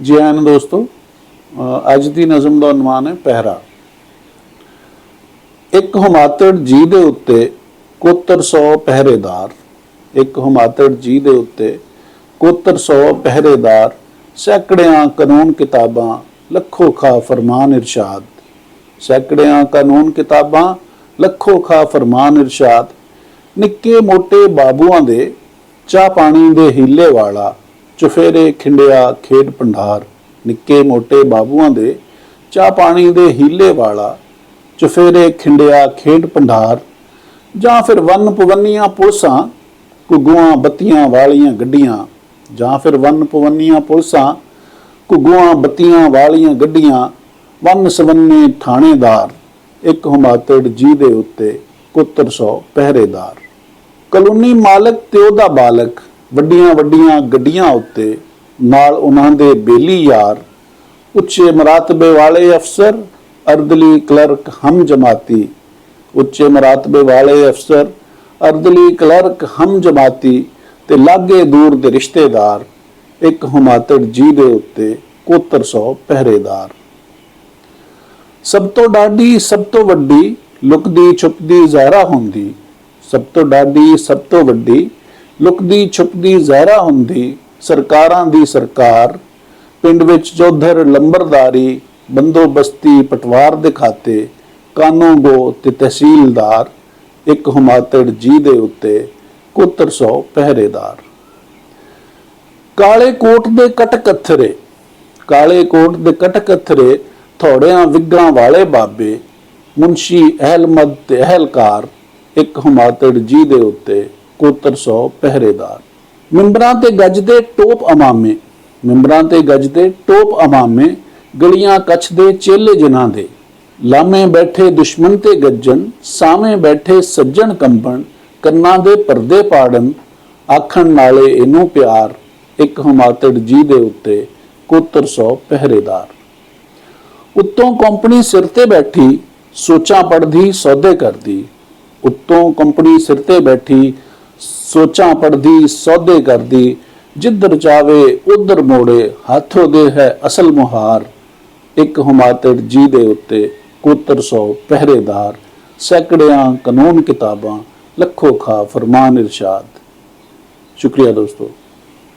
ਜੀ ਆਇਆਂ ਦੋਸਤੋ ਅੱਜ ਦੀ ਨਜ਼ਮ ਦਾ ਅਨੁਮਾਨ ਹੈ ਪਹਿਰਾ। ਇੱਕ ਹਮਾਤੜ ਜੀ ਦੇ ਉੱਤੇ ਕੋਤਰ 100 ਪਹਿਰੇਦਾਰ, ਇੱਕ ਹਮਾਤੜ ਜੀ ਦੇ ਉੱਤੇ ਕੋਤਰ 100 ਪਹਿਰੇਦਾਰ, ਸੈਕੜਿਆਂ ਕਾਨੂੰਨ ਕਿਤਾਬਾਂ ਲੱਖੋ ਖਾ ਫਰਮਾਨ ਇਰਸ਼ਾਦ। ਸੈਕੜਿਆਂ ਕਾਨੂੰਨ ਕਿਤਾਬਾਂ ਲੱਖੋ ਖਾ ਫਰਮਾਨ ਇਰਸ਼ਾਦ। ਨਿੱਕੇ ਮੋਟੇ ਬਾਬੂਆਂ ਦੇ ਚਾਹ ਪਾਣੀ ਦੇ ਹੀਲੇ ਵਾਲਾ ਚੁਫੇਰੇ, ਖਿੰਡਿਆ, ਖੇਡ ਭੰਡਾਰ, ਨਿੱਕੇ ਮੋਟੇ ਬਾਬੂਆਂ ਦੇ, ਚਾਹ ਪਾਣੀ ਦੇ ਹੀਲੇ ਵਾਲਾ, ਚੁਫੇਰੇ, ਖਿੰਡਿਆ, ਖੇਡ ਭੰਡਾਰ, ਜਾਂ ਫਿਰ ਵੰਨ ਪਵੰਨੀਆਂ ਪੁਲਸਾਂ, ਘੁੱਗੂਆਂ, ਬੱਤੀਆਂ ਵਾਲੀਆਂ ਗੱਡੀਆਂ, ਜਾਂ ਫਿਰ ਵੰਨ ਪਵੰਨੀਆਂ ਪੁਲਸਾਂ, ਘੁੱਗੂਆਂ, ਬੱਤੀਆਂ ਵਾਲੀਆਂ ਗੱਡੀਆਂ ਵੰਨ ਸਵੰਨੇ ਥਾਣੇਦਾਰ, ਇੱਕ ਹਮਾਤੜ ਜੀ ਦੇ ਉੱਤੇ ਕੁੱਤਰ ਸੌ ਪਹਿਰੇਦਾਰ। ਕਲੋਨੀ ਮਾਲਕ ਤੇ ਉਹਦਾ ਬਾਲਕ ਵੱਡੀਆਂ ਵੱਡੀਆਂ ਗੱਡੀਆਂ ਉੱਤੇ, ਨਾਲ ਉਹਨਾਂ ਦੇ ਬੇਲੀ ਯਾਰ, ਉੱਚੇ ਮਰਾਤਬੇ ਵਾਲੇ ਅਫਸਰ ਅਰਦਲੀ ਕਲਰਕ ਹਮ ਜਮਾਤੀ। ਉੱਚੇ ਮਰਾਤਬੇ ਵਾਲੇ ਅਫਸਰ ਅਰਦਲੀ ਕਲਰਕ ਹਮ ਜਮਾਤੀ ਤੇ ਲਾਗੇ ਦੂਰ ਦੇ ਰਿਸ਼ਤੇਦਾਰ, ਇੱਕ ਹਮਾਤੜ ਜੀ ਦੇ ਉੱਤੇ ਕੋਤਰ ਸੌ ਪਹਿਰੇਦਾਰ। ਸਭ ਤੋਂ ਡਾਢੀ, ਸਭ ਤੋਂ ਵੱਡੀ, ਲੁਕਦੀ ਛੁਪਦੀ ਜ਼ਾਹਰਾ ਹੁੰਦੀ। ਸਭ ਤੋਂ ਡਾਢੀ, ਸਭ ਤੋਂ ਵੱਡੀ ਲੁਕਦੀ ਛੁਪਦੀ ਜ਼ਹਿਰਾ ਹੁੰਦੀ, ਸਰਕਾਰਾਂ ਦੀ ਸਰਕਾਰ, ਪਿੰਡ ਵਿੱਚ ਚੌਧਰ ਲੰਬਰਦਾਰੀ, ਬੰਦੋਬਸਤੀ ਪਟਵਾਰ ਦੇ ਖਾਤੇ ਕਾਨੂੰਗੋ ਤੇ ਤਹਿਸੀਲਦਾਰ, ਇੱਕ ਹਮਾਤੜ ਜੀ ਦੇ ਉੱਤੇ ਕੋਤਰ ਸੌ ਪਹਿਰੇਦਾਰ। ਕਾਲੇ ਕੋਟ ਦੇ ਕਟ ਕਥਰੇ ਕਾਲੇ ਕੋਟ ਦੇ ਕਟ ਕਥਰੇ ਥੋੜਿਆਂ ਵਿਗਾਂ ਵਾਲੇ ਬਾਬੇ, ਮੁਨਸ਼ੀ ਅਹਿਲਮਦ ਤੇ ਅਹਿਲਕਾਰ, ਇੱਕ ਹਮਾਤੜ ਜੀ ਦੇ ਉੱਤੇ ਕੋਤਰ ਸੌ ਪਹਿਰੇਦਾਰ। ਮਿੰਬਰਾਂ ਤੇ ਗੱਜਦੇ ਟੋਪ ਅਮਾਮੇ, ਮਿੰਬਰਾਂ ਤੇ ਗੱਜਦੇ ਟੋਪ ਅਮਾਮੇ, ਗਲੀਆਂ ਕੱਛ ਦੇ ਚੇਲੇ ਜਿਨ੍ਹਾਂ ਦੇ। ਲਾਮੇ ਬੈਠੇ ਦੁਸ਼ਮਣ ਤੇ ਗੱਜਣ ਸਾਵੇਂ ਬੈਠੇ ਸੱਜਣ ਕੰਬਣ, ਕੰਨਾਂ ਦੇ ਪਰਦੇ ਪਾੜਨ, ਆਖਣ ਨਾਲੇ ਇਹਨੂੰ ਪਿਆਰ, ਇੱਕ ਹਮਾਤੜ ਜੀ ਦੇ ਉੱਤੇ ਕੋਤਰ ਸੌ ਪਹਿਰੇਦਾਰ। ਉੱਤੋਂ ਕੰਪਨੀ ਸਿਰ ਤੇ ਬੈਠੀ, ਸੋਚਾਂ ਪੜਦੀ ਸੌਦੇ ਕਰਦੀ। ਉੱਤੋਂ ਕੰਪਨੀ ਸਿਰ ਤੇ ਬੈਠੀ ਸੋਚਾਂ ਪੜਦੀ ਸੌਦੇ ਕਰਦੀ, ਜਿੱਧਰ ਜਾਵੇ ਉਧਰ ਮੋੜੇ, ਹੱਥੋਂ ਦੇ ਹੈ ਅਸਲ ਮੁਹਾਰ। ਇੱਕ ਹਮਾਤੜ ਜੀ ਦੇ ਉੱਤੇ ਕੋਤਰ ਸੌ ਪਹਿਰੇਦਾਰ, ਸੈਕੜਿਆਂ ਕਾਨੂੰਨ ਕਿਤਾਬਾਂ, ਲੱਖੋ ਖਾ ਫਰਮਾਨ ਇਰਸ਼ਾਦ। ਸ਼ੁਕਰੀਆ ਦੋਸਤੋ।